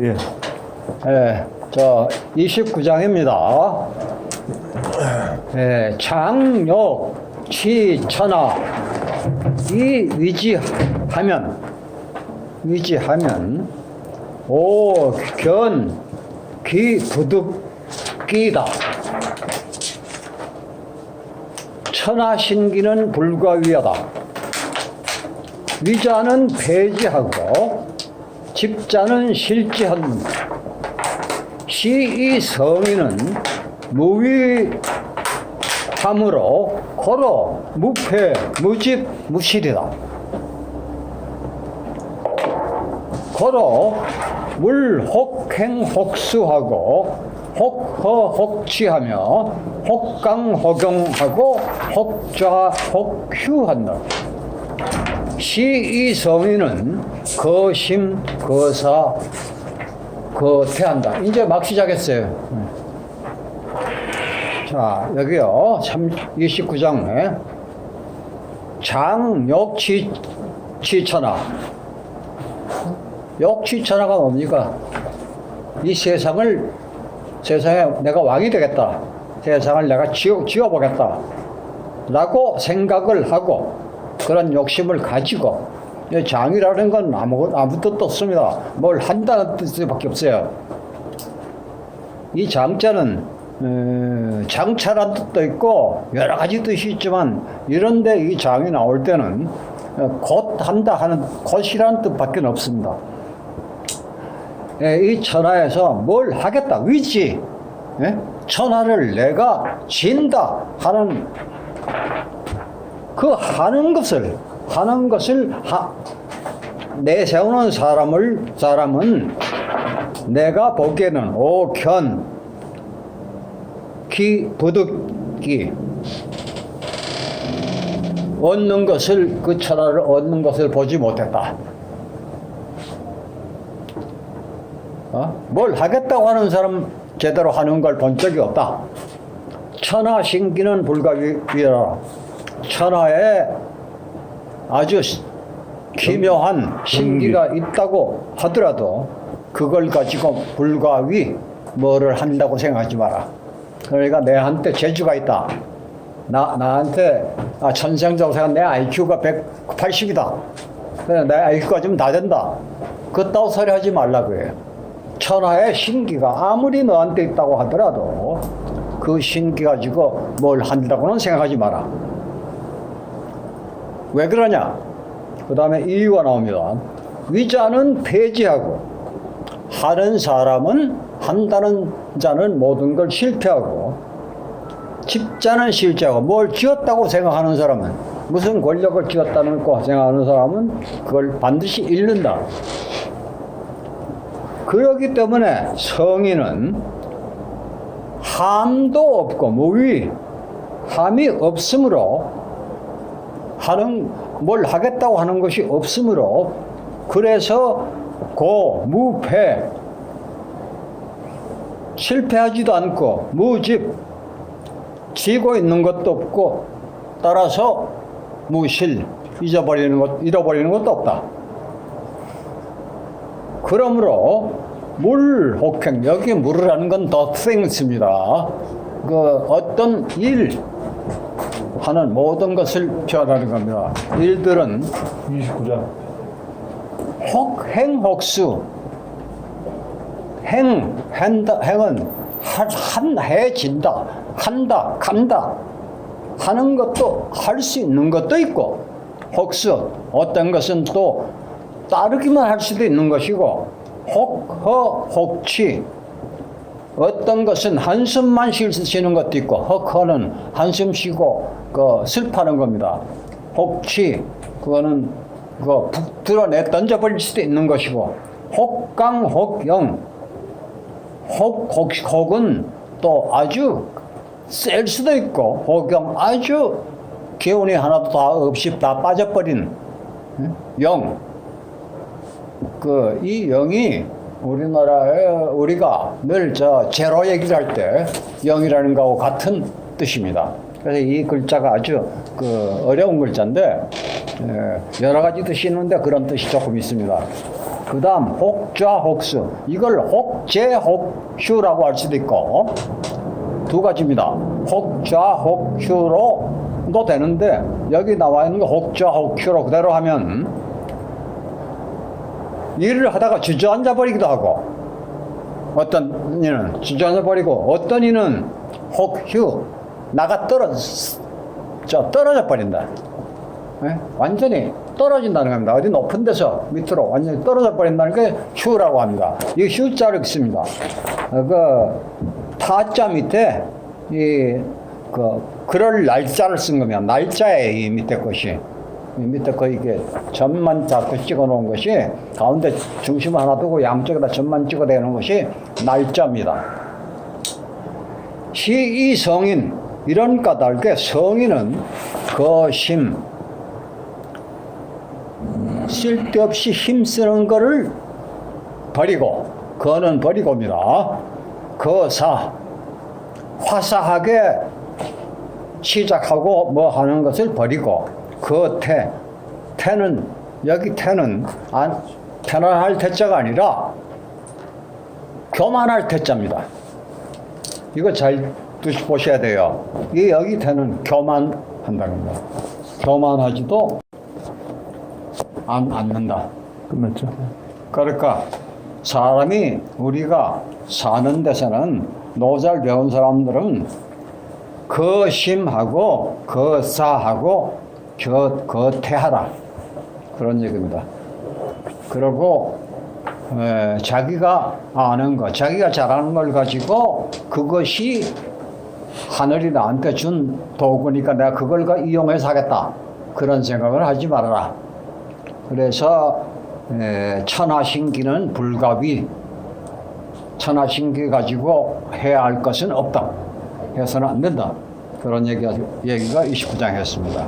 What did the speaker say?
예. 예, 저 29장입니다. 예, 장욕, 치, 천하 이 위지하면 위지하면 오, 견, 기, 부득, 끼다. 천하신기는 불가위하다. 위자는 배지하고 집자는 실지한 시이 성인은 무위함으로 고로 무패 무집 무실이다. 고로 물혹행 혹수하고 혹허 혹치하며 혹강 혹용하고 혹좌 혹휴한다. 시이 성인은 거심 거사 거태한다. 이제 막 시작했어요. 자, 여기요. 29장에 장욕치 치천하. 욕치천하가 뭡니까? 이 세상을 세상에 내가 왕이 되겠다. 세상을 내가 지어, 지어보겠다. 라고 생각을 하고 그런 욕심을 가지고 이 장이라는 건 아무, 아무 뜻도 없습니다. 뭘 한다는 뜻밖에 없어요. 이 장자는 어, 장차란 뜻도 있고 여러 가지 뜻이 있지만 이런데 이 장이 나올 때는 어, 곧 한다 하는 곧이라는 뜻밖에 없습니다. 예, 이 천하에서 뭘 하겠다 위지 예? 천하를 내가 진다 하는 그 하는 것을 하는 것을 하, 내세우는 사람을 사람은 내가 보기에는 오견 기 부득기 얻는 것을 그 천하를 얻는 것을 보지 못했다. 어? 뭘 하겠다고 하는 사람 제대로 하는 걸 본 적이 없다. 천하 신기는 불가위라. 천하에 아주 시- 기묘한 신기가 있다고 하더라도 그걸 가지고 불가위 뭐를 한다고 생각하지 마라. 그러니까 내한테 재주가 있다. 나, 나한테 아, 천생적으로 생각 내 IQ가 180이다. 그래, 내 IQ가 좀다 된다. 그따위 소리 하지 말라고요. 천하의 신기가 아무리 너한테 있다고 하더라도 그 신기 가지고 뭘 한다고는 생각하지 마라. 왜 그러냐? 그 다음에 이유가 나옵니다. 위자는 폐지하고 하는 사람은 한다는 자는 모든 걸 실패하고 집자는 실제하고 뭘 지었다고 생각하는 사람은 무슨 권력을 지었다는 거 생각하는 사람은 그걸 반드시 잃는다. 그렇기 때문에 성인은 함도 없고 무위 함이 없으므로 하는 뭘 하겠다고 하는 것이 없으므로 그래서 고 무패 실패하지도 않고 무집 지고 있는 것도 없고 따라서 무실 잊어버리는 것 잃어버리는 것도 없다. 그러므로 물 혹행 여기 물이라는 건더 things,입니다. 그 어떤 일 하는 모든 것을 표현하는 겁니다. 일들은 29장. 혹 행 혹수 행 한다 행은 한 해진다 한다 간다 하는 것도 할 수 있는 것도 있고 혹수 어떤 것은 또 따르기만 할 수도 있는 것이고 혹허 혹치 어떤 것은 한숨만 쉬는 것도 있고 헉허는 한숨 쉬고 그 슬퍼하는 겁니다. 혹치 그거는 그북 드러내 던져버릴 수도 있는 것이고 혹강 혹영 혹, 혹 혹은 또 아주 셀 수도 있고 혹영 아주 기운이 하나도 다 없이 다 빠져버린 응? 영. 그 이 영이 우리나라에 우리가 늘 저 제로 얘기를 할때 영이라는 거하고 같은 뜻입니다. 그래서 이 글자가 아주 그 어려운 글자인데 에, 여러 가지 뜻이 있는데 그런 뜻이 조금 있습니다. 그 다음 혹좌 혹수 이걸 혹재 혹슈라고 할 수도 있고 두 가지입니다. 혹좌 혹슈로도 되는데 여기 나와 있는 거 혹좌 혹슈로 그대로 하면 일을 하다가 주저앉아 버리기도 하고 어떤 이는 주저앉아 버리고 어떤 이는 혹휴 나가 떨어져 떨어져 버린다. 예? 완전히 떨어진다는 겁니다. 어디 높은 데서 밑으로 완전히 떨어져 버린다는 게 휴라고 합니다. 이 휴자를 씁니다. 어, 그 타자 밑에 이그 그럴 날짜를 쓴 거면 날짜에 이 밑에 것이 이 밑에 거 이게 점만 자꾸 찍어 놓은 것이 가운데 중심 하나 두고 양쪽에다 점만 찍어 대는 것이 날짜입니다. 시이 성인 이런 까닭에 성인은 거심 쓸데없이 힘쓰는 거를 버리고 거는 버리고입니다. 거사 화사하게 시작하고 뭐 하는 것을 버리고 거태 태는 여기 태는 안 편안할 태자가 아니라 교만할 태자입니다. 이거 잘 두시 보셔야 돼요. 이 여기 태는 교만한다는 겁니다. 교만하지도 안 않는다. 끝났죠? 그러니까 사람이 우리가 사는 데서는 노잘 배운 사람들은 거심하고 거사하고 겨, 거태하라. 그런 얘기입니다. 그리고 에, 자기가 아는 것, 자기가 잘하는 걸 가지고 그것이 하늘이 나한테 준 도구니까 내가 그걸 가- 이용해서 하겠다. 그런 생각을 하지 말아라. 그래서 에, 천하신기는 불가비 천하신기 가지고 해야 할 것은 없다. 해서는 안 된다. 그런 얘기가, 얘기가 29장에 했습니다